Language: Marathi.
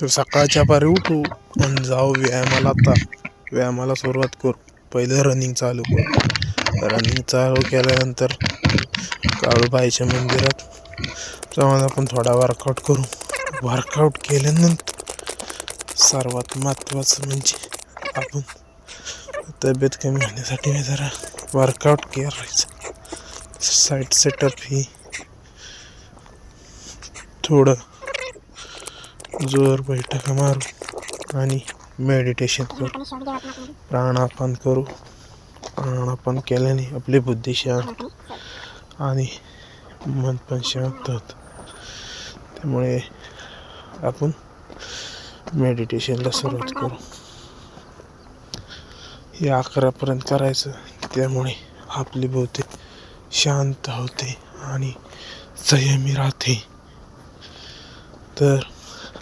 तर सकाळच्या पारी उठू आणि जाऊ व्यायामाला आता. व्यायामाला सुरुवात करू. पहिलं रनिंग चालू करू. रनिंग चालू केल्यानंतर काळूबाईच्या मंदिरात जाऊन आपण थोडा वर्कआउट करू. वर्कआउट केल्यानंतर सर्वात महत्त्वाचं म्हणजे आपण तब्येत कमी होण्यासाठी मी जरा वर्कआउट करायचं. साईड सेटअप ही थोडं जोर बैठका मारू आणि मेडिटेशन करू. प्राणापान करू. प्राणापान केल्याने आपली बुद्धी शांत आणि मन पण शांत होतं. त्यामुळे आपण मेडिटेशनला सुरुवात करू. हे अकरापर्यंत करायचं. त्यामुळे आपली बुद्धी शांत होते आणि संयमी राहते. तर